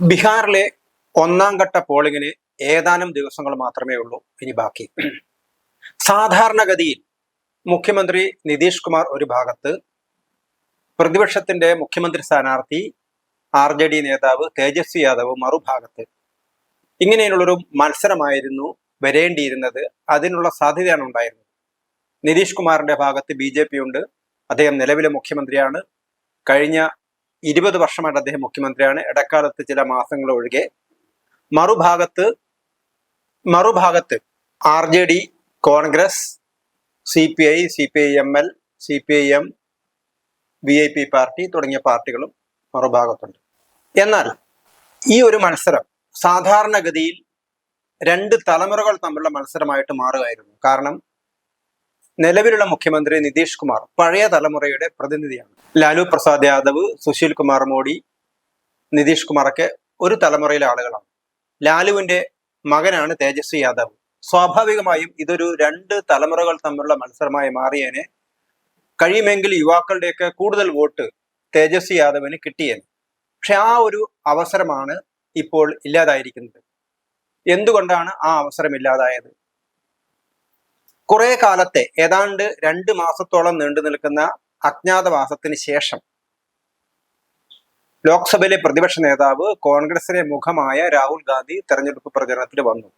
ബീഹാറിലെ ഒന്നാം ഘട്ട പോളിങ്ങിന് ഏതാനും ദിവസങ്ങൾ മാത്രമേ ഉള്ളൂ ഇനി ബാക്കി. സാധാരണഗതിയിൽ മുഖ്യമന്ത്രി നിതീഷ് കുമാർ ഒരു ഭാഗത്ത് പ്രതിപക്ഷത്തിന്റെ മുഖ്യമന്ത്രി സ്ഥാനാർത്ഥി ആർ ജെ ഡി നേതാവ് തേജസ്വി യാദവ് മറുഭാഗത്ത്. ഇങ്ങനെയുള്ളൊരു മത്സരമായിരുന്നു വരേണ്ടിയിരുന്നത്. അതിനുള്ള സാധ്യതയാണ് ഉണ്ടായിരുന്നത്. നിതീഷ് കുമാറിന്റെ ഭാഗത്ത് ബി ജെ പി ഉണ്ട്. അദ്ദേഹം നിലവിലെ മുഖ്യമന്ത്രിയാണ്. കഴിഞ്ഞ ഇരുപത് വർഷമായിട്ട് അദ്ദേഹം മുഖ്യമന്ത്രിയാണ്. ഇടക്കാലത്ത് ചില മാസങ്ങൾ ഒഴികെ മറുഭാഗത്ത് മറുഭാഗത്ത് R J D Congress C P I C P I M L C P I M V I P party തുടങ്ങിയ പാർട്ടികളും മറുഭാഗത്തുണ്ട്. എന്നാൽ ഈ ഒരു മത്സരം സാധാരണഗതിയിൽ രണ്ട് തലമുറകൾ തമ്മിലുള്ള മത്സരമായിട്ട് മാറുകയായിരുന്നു. കാരണം നിലവിലുള്ള മുഖ്യമന്ത്രി നിതീഷ് കുമാർ പഴയ തലമുറയുടെ പ്രതിനിധിയാണ്. ലാലു പ്രസാദ് യാദവ് സുശീൽ കുമാർ മോഡി നിതീഷ് കുമാറൊക്കെ ഒരു തലമുറയിലെ ആളുകളാണ്. ലാലുവിന്റെ മകനാണ് തേജസ്വി യാദവ്. സ്വാഭാവികമായും ഇതൊരു രണ്ട് തലമുറകൾ തമ്മിലുള്ള മത്സരമായി മാറിയേനെ. കഴിയുമെങ്കിൽ യുവാക്കളുടെയൊക്കെ കൂടുതൽ വോട്ട് തേജസ്വി യാദവിന് കിട്ടിയേനെ. പക്ഷെ ആ ഒരു അവസരമാണ് ഇപ്പോൾ ഇല്ലാതായിരിക്കുന്നത്. എന്തുകൊണ്ടാണ് ആ അവസരം ഇല്ലാതായത്? കുറെ കാലത്തെ ഏതാണ്ട് രണ്ട് മാസത്തോളം നീണ്ടു നിൽക്കുന്ന അജ്ഞാതവാസത്തിന് ശേഷം ലോക്സഭയിലെ പ്രതിപക്ഷ നേതാവ് കോൺഗ്രസിലെ മുഖമായ രാഹുൽ ഗാന്ധി തെരഞ്ഞെടുപ്പ് പ്രചരണത്തിൽ വന്നു.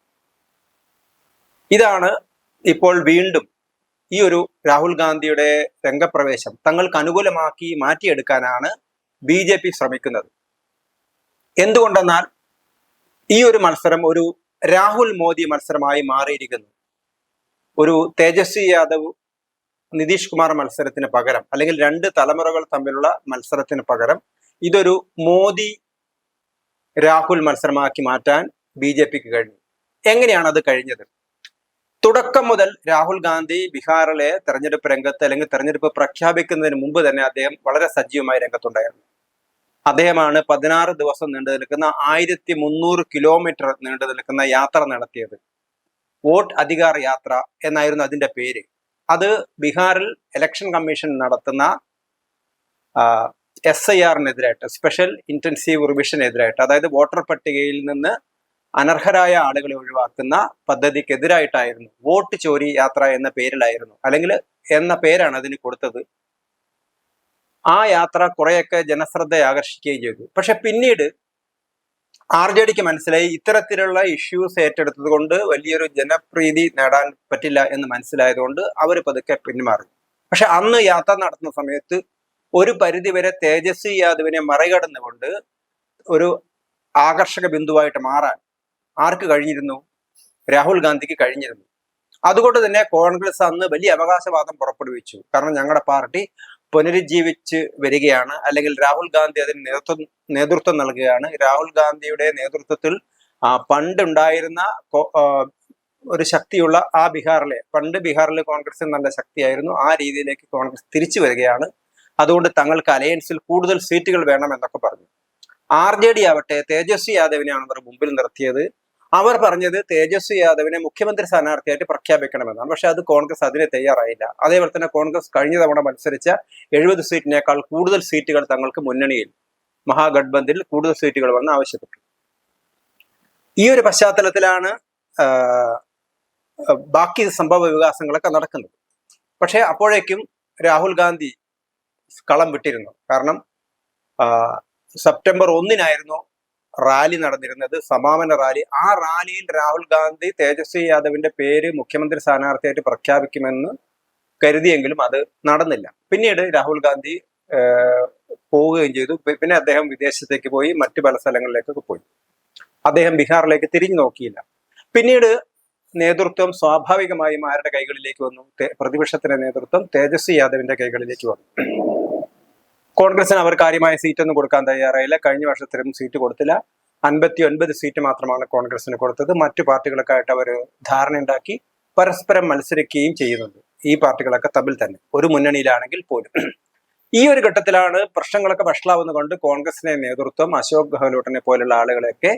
ഇതാണ് ഇപ്പോൾ വീണ്ടും ഈ ഒരു രാഹുൽ ഗാന്ധിയുടെ രംഗപ്രവേശം. തങ്ങൾക്ക് അനുകൂലമാക്കി മാറ്റിയെടുക്കാനാണ് ബി ജെ പി ശ്രമിക്കുന്നത്. എന്തുകൊണ്ടെന്നാൽ ഈ ഒരു മത്സരം ഒരു രാഹുൽ മോദി മത്സരമായി മാറിയിരിക്കുന്നു. ഒരു തേജസ്വി യാദവ് നിതീഷ് കുമാർ മത്സരത്തിന് പകരം അല്ലെങ്കിൽ രണ്ട് തലമുറകൾ തമ്മിലുള്ള മത്സരത്തിന് പകരം ഇതൊരു മോദി രാഹുൽ മത്സരമാക്കി മാറ്റാൻ ബി ജെ പിക്ക് കഴിഞ്ഞു. എങ്ങനെയാണ് അത് കഴിഞ്ഞത്? തുടക്കം മുതൽ രാഹുൽ ഗാന്ധി ബീഹാറിലെ തെരഞ്ഞെടുപ്പ് രംഗത്ത് അല്ലെങ്കിൽ തെരഞ്ഞെടുപ്പ് പ്രഖ്യാപിക്കുന്നതിന് മുമ്പ് തന്നെ അദ്ദേഹം വളരെ സജീവമായി രംഗത്തുണ്ടായിരുന്നു. അദ്ദേഹമാണ് പതിനാറ് ദിവസം നീണ്ടു നിൽക്കുന്ന ആയിരത്തി മുന്നൂറ് കിലോമീറ്റർ നീണ്ടു നിൽക്കുന്ന യാത്ര നടത്തിയത്. വോട്ട് അധികാർ യാത്ര എന്നായിരുന്നു അതിന്റെ പേര്. അത് ബീഹാറിൽ ഇലക്ഷൻ കമ്മീഷൻ നടത്തുന്ന എസ് ഐ ആറിനെതിരായിട്ട് സ്പെഷ്യൽ ഇന്റൻസീവ് റിവിഷനെതിരായിട്ട് അതായത് വോട്ടർ പട്ടികയിൽ നിന്ന് അനർഹരായ ആളുകളെ ഒഴിവാക്കുന്ന പദ്ധതിക്കെതിരായിട്ടായിരുന്നു വോട്ട് ചോരി യാത്ര എന്ന പേരിലായിരുന്നു. അല്ലെങ്കിൽ എന്ന പേരാണ് അതിന് കൊടുത്തത്. ആ യാത്ര കുറെയൊക്കെ ജനശ്രദ്ധ ആകർഷിക്കുകയും ചെയ്തു. പക്ഷെ പിന്നീട് ആർ ജെ ഡിക്ക് മനസ്സിലായി. ഇത്തരത്തിലുള്ള ഇഷ്യൂസ് ഏറ്റെടുത്തത് കൊണ്ട് വലിയൊരു ജനപ്രീതി നേടാൻ പറ്റില്ല എന്ന് മനസ്സിലായതുകൊണ്ട് അവർ പതുക്കെ പിന്മാറി. പക്ഷെ അന്ന് യാത്ര നടത്തുന്ന സമയത്ത് ഒരു പരിധിവരെ തേജസ്വി യാദവിനെ മറികടന്നുകൊണ്ട് ഒരു ആകർഷക ബിന്ദുവായിട്ട് മാറാൻ ആർക്ക് കഴിഞ്ഞിരുന്നു? രാഹുൽ ഗാന്ധിക്ക് കഴിഞ്ഞിരുന്നു. അതുകൊണ്ട് തന്നെ കോൺഗ്രസ് അന്ന് വലിയ അവകാശവാദം പുറപ്പെടുവിച്ചു. കാരണം ഞങ്ങളുടെ പാർട്ടി പുനരുജ്ജീവിച്ച് വരികയാണ്. അല്ലെങ്കിൽ രാഹുൽ ഗാന്ധി അതിന് നേതൃത്വം നേതൃത്വം നൽകുകയാണ്. രാഹുൽ ഗാന്ധിയുടെ നേതൃത്വത്തിൽ പണ്ടുണ്ടായിരുന്ന ഒരു ശക്തിയുള്ള ആ ബീഹാറിലെ പണ്ട് ബീഹാറിലെ കോൺഗ്രസിന് നല്ല ശക്തിയായിരുന്നു. ആ രീതിയിലേക്ക് കോൺഗ്രസ് തിരിച്ചു വരികയാണ്. അതുകൊണ്ട് തങ്ങൾക്ക് അലയൻസിൽ കൂടുതൽ സീറ്റുകൾ വേണം എന്നൊക്കെ പറഞ്ഞു. ആർ ജെ ഡി ആവട്ടെ തേജസ്വി യാദവിനെയാണ് അവർ മുമ്പിൽ നിർത്തിയത്. അവർ പറഞ്ഞത് തേജസ്വി യാദവിനെ മുഖ്യമന്ത്രി സ്ഥാനാർത്ഥിയായിട്ട് പ്രഖ്യാപിക്കണമെന്നാണ്. പക്ഷെ അത് കോൺഗ്രസ് അതിന് തയ്യാറായില്ല. അതേപോലെ തന്നെ കോൺഗ്രസ് കഴിഞ്ഞ തവണ മത്സരിച്ച എഴുപത് സീറ്റിനേക്കാൾ കൂടുതൽ സീറ്റുകൾ തങ്ങൾക്ക് മുന്നണിയിൽ മഹാഗഡ്ബന്ധിൽ കൂടുതൽ സീറ്റുകൾ വന്ന് ആവശ്യപ്പെട്ടു. ഈ ഒരു പശ്ചാത്തലത്തിലാണ് ബാക്കി സംഭവ വികാസങ്ങളൊക്കെ നടക്കുന്നത്. പക്ഷേ അപ്പോഴേക്കും രാഹുൽ ഗാന്ധി കളം വിട്ടിരുന്നു. കാരണം സെപ്റ്റംബർ ഒന്നിനായിരുന്നു റാലി നടന്നിരുന്നത് സമാപന റാലി. ആ റാലിയിൽ രാഹുൽ ഗാന്ധി തേജസ്വി യാദവിന്റെ പേര് മുഖ്യമന്ത്രി സ്ഥാനാർത്ഥിയായിട്ട് പ്രഖ്യാപിക്കുമെന്ന് കരുതിയെങ്കിലും അത് നടന്നില്ല. പിന്നീട് രാഹുൽ ഗാന്ധി പോവുകയും ചെയ്തു. പിന്നെ അദ്ദേഹം വിദേശത്തേക്ക് പോയി മറ്റു പല സ്ഥലങ്ങളിലേക്കൊക്കെ പോയി. അദ്ദേഹം ബീഹാറിലേക്ക് തിരിഞ്ഞു നോക്കിയില്ല. പിന്നീട് നേതൃത്വം സ്വാഭാവികമായും ആരുടെ കൈകളിലേക്ക് വന്നു? പ്രതിപക്ഷത്തിന്റെ നേതൃത്വം തേജസ്വി യാദവിന്റെ കൈകളിലേക്ക് വന്നു. കോൺഗ്രസിന് അവർ കാര്യമായ സീറ്റൊന്നും കൊടുക്കാൻ തയ്യാറായില്ല. കഴിഞ്ഞ വർഷത്തിലും സീറ്റ് കൊടുത്തില്ല. അൻപത്തി ഒൻപത് സീറ്റ് മാത്രമാണ് കോൺഗ്രസിന് കൊടുത്തത്. മറ്റു പാർട്ടികളൊക്കെ ആയിട്ട് അവർ ധാരണയുണ്ടാക്കി പരസ്പരം മത്സരിക്കുകയും ചെയ്യുന്നുണ്ട്. ഈ പാർട്ടികളൊക്കെ തമ്മിൽ തന്നെ. ഒരു മുന്നണിയിലാണെങ്കിൽ പോലും. ഈ ഒരു ഘട്ടത്തിലാണ് പ്രശ്നങ്ങളൊക്കെ വഷളാവുന്ന കൊണ്ട് കോൺഗ്രസിനെ നേതൃത്വം അശോക് ഗെഹ്ലോട്ടിനെ പോലുള്ള ആളുകളെയൊക്കെ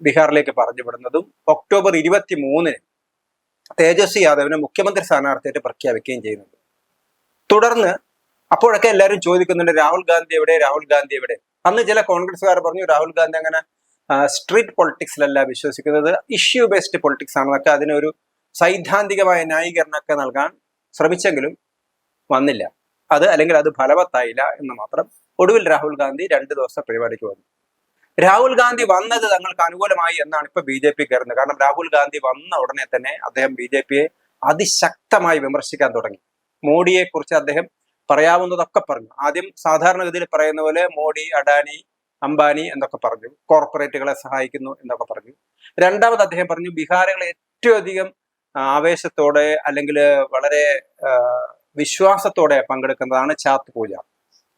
ബീഹാറിലേക്ക് പറഞ്ഞു വിടുന്നതും ഒക്ടോബർ ഇരുപത്തി മൂന്നിന് തേജസ്വി യാദവിനെ മുഖ്യമന്ത്രി സ്ഥാനാർത്ഥിയായിട്ട് പ്രഖ്യാപിക്കുകയും ചെയ്യുന്നുണ്ട്. തുടർന്ന് അപ്പോഴൊക്കെ എല്ലാവരും ചോദിക്കുന്നുണ്ട് രാഹുൽ ഗാന്ധി എവിടെ രാഹുൽ ഗാന്ധി എവിടെ? അന്ന് ചില കോൺഗ്രസ്സുകാർ പറഞ്ഞു രാഹുൽ ഗാന്ധി അങ്ങനെ സ്ട്രീറ്റ് പൊളിറ്റിക്സിലല്ല വിശ്വസിക്കുന്നത് ഇഷ്യൂ ബേസ്ഡ് പൊളിറ്റിക്സ് ആണെന്നൊക്കെ അതിനൊരു സൈദ്ധാന്തികമായ ന്യായീകരണമൊക്കെ നൽകാൻ ശ്രമിച്ചെങ്കിലും വന്നില്ല. അത് അല്ലെങ്കിൽ അത് ഫലവത്തായില്ല എന്ന് മാത്രം ഒടുവിൽ രാഹുൽ ഗാന്ധി രണ്ട് ദിവസത്തെ പരിപാടിക്ക് വന്നു. രാഹുൽ ഗാന്ധി വന്നത് തങ്ങൾക്ക് അനുകൂലമായി എന്നാണ് ഇപ്പൊ ബി ജെ പി കയറുന്നത്. കാരണം രാഹുൽ ഗാന്ധി വന്ന ഉടനെ തന്നെ അദ്ദേഹം ബി ജെ പിയെ അതിശക്തമായി വിമർശിക്കാൻ തുടങ്ങി. മോഡിയെ കുറിച്ച് അദ്ദേഹം പറയാവുന്നതൊക്കെ പറഞ്ഞു. ആദ്യം സാധാരണഗതിയിൽ പറയുന്ന പോലെ മോഡി അഡാനി അംബാനി എന്നൊക്കെ പറഞ്ഞു. കോർപ്പറേറ്റുകളെ സഹായിക്കുന്നു എന്നൊക്കെ പറഞ്ഞു. രണ്ടാമത് അദ്ദേഹം പറഞ്ഞു ബീഹാറുകളെ ഏറ്റവും അധികം ആവേശത്തോടെ അല്ലെങ്കിൽ വളരെ വിശ്വാസത്തോടെ പങ്കെടുക്കുന്നതാണ് ചാത്ത് പൂജ.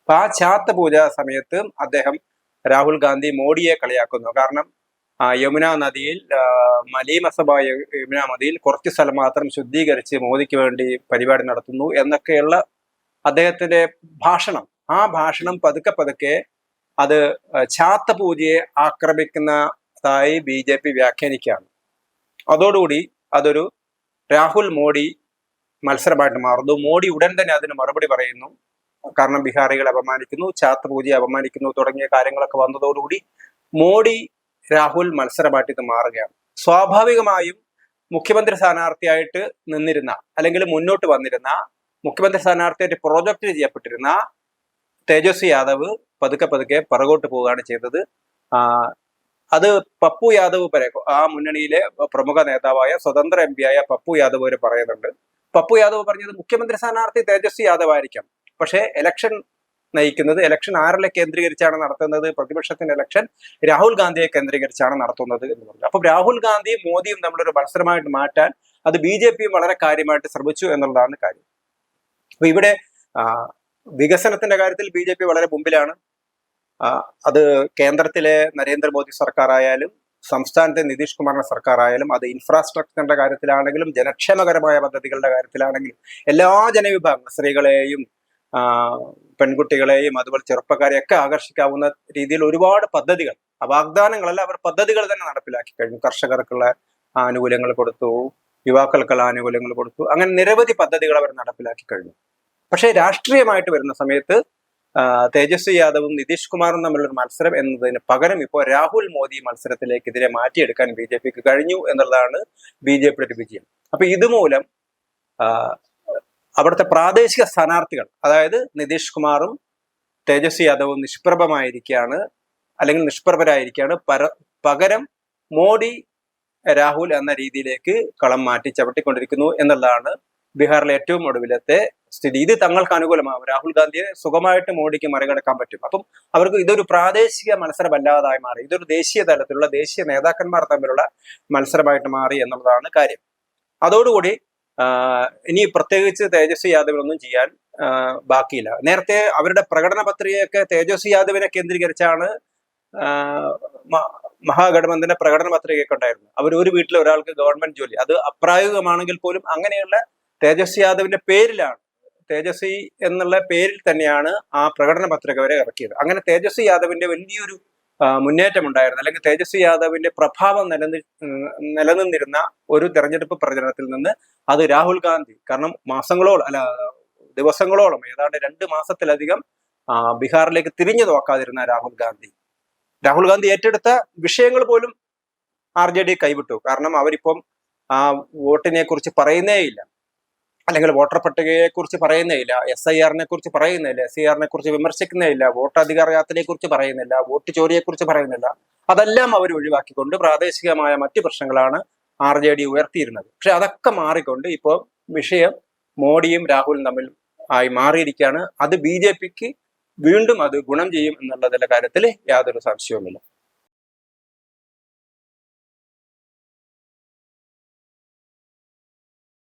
അപ്പൊ ആ ചാത്ത് പൂജ സമയത്ത് അദ്ദേഹം രാഹുൽ ഗാന്ധി മോഡിയെ കളിയാക്കുന്നു. കാരണം യമുന നദിയിൽ മലീമസഭ യമുന നദിയിൽ കുറച്ച് സ്ഥലം മാത്രം ശുദ്ധീകരിച്ച് മോദിക്ക് വേണ്ടി പരിപാടി നടത്തുന്നു എന്നൊക്കെയുള്ള അദ്ദേഹത്തിന്റെ ഭാഷണം ആ ഭാഷണം പതുക്കെ പതുക്കെ അത് ചാത്ത പൂജയെ ആക്രമിക്കുന്നതായി ബി ജെ പി വ്യാഖ്യാനിക്കുകയാണ്. അതോടുകൂടി അതൊരു രാഹുൽ മോഡി മത്സരമായിട്ട് മാറുന്നു. മോഡി ഉടൻ തന്നെ അതിന് മറുപടി പറയുന്നു. കാരണം ബീഹാറികളെ അപമാനിക്കുന്നു ചാത്ത പൂജയെ അപമാനിക്കുന്നു തുടങ്ങിയ കാര്യങ്ങളൊക്കെ വന്നതോടുകൂടി മോഡി രാഹുൽ മത്സരമായിട്ട് ഇത് മാറുകയാണ്. സ്വാഭാവികമായും മുഖ്യമന്ത്രി സ്ഥാനാർത്ഥിയായിട്ട് നിന്നിരുന്ന അല്ലെങ്കിൽ മുന്നോട്ട് വന്നിരുന്ന മുഖ്യമന്ത്രി സ്ഥാനാർത്ഥിയായിട്ട് പ്രോജക്റ്റ് ചെയ്യപ്പെട്ടിരുന്ന തേജസ്വി യാദവ് പതുക്കെ പതുക്കെ പുറകോട്ട് പോവുകയാണ് ചെയ്തത്. അത് പപ്പു യാദവ് വരെ ആ മുന്നണിയിലെ പ്രമുഖ നേതാവായ സ്വതന്ത്ര എം ആയ പപ്പു യാദവ് വരെ പറയുന്നുണ്ട്. പപ്പു യാദവ് പറഞ്ഞത് മുഖ്യമന്ത്രി സ്ഥാനാർത്ഥി തേജസ്വി യാദവ് ആയിരിക്കാം. പക്ഷേ ഇലക്ഷൻ നയിക്കുന്നത് ഇലക്ഷൻ ആരിലെ കേന്ദ്രീകരിച്ചാണ് നടത്തുന്നത് പ്രതിപക്ഷത്തിന്റെ ഇലക്ഷൻ രാഹുൽ ഗാന്ധിയെ കേന്ദ്രീകരിച്ചാണ് നടത്തുന്നത് എന്ന് പറഞ്ഞു. അപ്പൊ രാഹുൽ ഗാന്ധിയും മോദിയും തമ്മിലൊരു മത്സരമായിട്ട് മാറ്റാൻ അത് ബി ജെ പിയും വളരെ കാര്യമായിട്ട് ശ്രമിച്ചു എന്നുള്ളതാണ് കാര്യം. അപ്പൊ ഇവിടെ വികസനത്തിന്റെ കാര്യത്തിൽ ബി ജെ പി വളരെ മുമ്പിലാണ്. അത് കേന്ദ്രത്തിലെ നരേന്ദ്രമോദി സർക്കാർ ആയാലും സംസ്ഥാനത്തെ നിതീഷ് കുമാറിന്റെ സർക്കാർ ആയാലും അത് ഇൻഫ്രാസ്ട്രക്ചറിന്റെ കാര്യത്തിലാണെങ്കിലും ജനക്ഷേമകരമായ പദ്ധതികളുടെ കാര്യത്തിലാണെങ്കിലും എല്ലാ ജനവിഭാഗങ്ങളും സ്ത്രീകളെയും പെൺകുട്ടികളെയും അതുപോലെ ചെറുപ്പക്കാരെയും ഒക്കെ ആകർഷിക്കാവുന്ന രീതിയിൽ ഒരുപാട് പദ്ധതികൾ വാഗ്ദാനങ്ങളല്ല അവർ പദ്ധതികൾ തന്നെ നടപ്പിലാക്കി കഴിഞ്ഞു. കർഷകർക്കുള്ള ആനുകൂല്യങ്ങൾ കൊടുത്തു യുവാക്കൾക്കുള്ള ആനുകൂല്യങ്ങൾ കൊടുത്തു. അങ്ങനെ നിരവധി പദ്ധതികൾ അവർ നടപ്പിലാക്കി കഴിഞ്ഞു. പക്ഷേ രാഷ്ട്രീയമായിട്ട് വരുന്ന സമയത്ത് തേജസ്വി യാദവും നിതീഷ് കുമാറും തമ്മിലുള്ള മത്സരം എന്നതിന് പകരം ഇപ്പോൾ രാഹുൽ മോദി മത്സരത്തിലേക്ക് ഇതിനെ മാറ്റിയെടുക്കാൻ ബി ജെ പിക്ക് കഴിഞ്ഞു എന്നുള്ളതാണ് ബി ജെ പിയുടെ ഒരു വിജയം. അപ്പൊ ഇതുമൂലം അവിടുത്തെ പ്രാദേശിക സ്ഥാനാർത്ഥികൾ അതായത് നിതീഷ് കുമാറും തേജസ്വി യാദവും നിഷ്പ്രഭമായിരിക്കുകയാണ് അല്ലെങ്കിൽ നിഷ്പ്രഭരായിരിക്കുകയാണ്. പര പകരം മോഡി രാഹുൽ എന്ന രീതിയിലേക്ക് കളം മാറ്റി ചവിട്ടിക്കൊണ്ടിരിക്കുന്നു എന്നുള്ളതാണ് ബീഹാറിലെ ഏറ്റവും ഒടുവിലത്തെ സ്ഥിതി. ഇത് തങ്ങൾക്ക് അനുകൂലമാകും രാഹുൽ ഗാന്ധിയെ സുഖമായിട്ട് മോഡിക്ക് മറികടക്കാൻ പറ്റും. അപ്പം അവർക്ക് ഇതൊരു പ്രാദേശിക മത്സരമല്ലാതായി മാറി. ഇതൊരു ദേശീയ തലത്തിലുള്ള ദേശീയ നേതാക്കന്മാർ തമ്മിലുള്ള മത്സരമായിട്ട് മാറി എന്നുള്ളതാണ് കാര്യം. അതോടുകൂടി ഇനി പ്രത്യേകിച്ച് തേജസ്വി യാദവിനൊന്നും ചെയ്യാൻ ബാക്കിയില്ല. നേരത്തെ അവരുടെ പ്രകടന പത്രികയൊക്കെ തേജസ്വി യാദവിനെ കേന്ദ്രീകരിച്ചാണ് മഹാഗഠബന്ധന്റെ പ്രകടന പത്രികയൊക്കെ ഉണ്ടായിരുന്നു. അവർ ഒരു വീട്ടിലെ ഒരാൾക്ക് ഗവൺമെന്റ് ജോലി. അത് അപ്രായോഗികമാണെങ്കിൽ പോലും അങ്ങനെയുള്ള തേജസ്വി യാദവിന്റെ പേരിലാണ്. തേജസ്വി എന്നുള്ള പേരിൽ തന്നെയാണ് ആ പ്രകടന പത്രിക വരെ ഇറക്കിയത്. അങ്ങനെ തേജസ്വി യാദവിന്റെ വലിയൊരു മുന്നേറ്റം ഉണ്ടായിരുന്നു അല്ലെങ്കിൽ തേജസ്വി യാദവിന്റെ പ്രഭാവം നിലനി നിലനിന്നിരുന്ന ഒരു തെരഞ്ഞെടുപ്പ് പ്രചരണത്തിൽ നിന്ന് അത് രാഹുൽ ഗാന്ധി കാരണം മാസങ്ങളോളം അല്ല ദിവസങ്ങളോളം ഏതാണ്ട് രണ്ട് മാസത്തിലധികം ബീഹാറിലേക്ക് തിരിഞ്ഞു നോക്കാതിരുന്ന രാഹുൽ ഗാന്ധി രാഹുൽ ഗാന്ധി ഏറ്റെടുത്ത വിഷയങ്ങൾ പോലും ആർ ജെ ഡി കൈവിട്ടു. കാരണം അവരിപ്പം ആ വോട്ടിനെ കുറിച്ച് പറയുന്നേ ഇല്ല. അല്ലെങ്കിൽ വോട്ടർ പട്ടികയെ കുറിച്ച് പറയുന്നേ ഇല്ല. എസ് ഐ ആറിനെ കുറിച്ച് പറയുന്നില്ല എസ് ഐ ആറിനെ കുറിച്ച് വിമർശിക്കുന്നേ ഇല്ല. വോട്ടധികാരത്തിനെ കുറിച്ച് പറയുന്നില്ല വോട്ട് ചോരിയെ കുറിച്ച് പറയുന്നില്ല അതെല്ലാം അവർ ഒഴിവാക്കിക്കൊണ്ട് പ്രാദേശികമായ മറ്റു പ്രശ്നങ്ങളാണ് ആർ ജെ ഡി ഉയർത്തിയിരുന്നത്. പക്ഷെ അതൊക്കെ മാറിക്കൊണ്ട് ഇപ്പോൾ വിഷയം മോഡിയും രാഹുലും തമ്മിൽ ആയി മാറിയിരിക്കുകയാണ്. അത് ബി ജെ പിക്ക് വീണ്ടും അത് ഗുണം ചെയ്യും എന്നുള്ളതിന്റെ കാര്യത്തിൽ യാതൊരു സംശയവുമില്ല.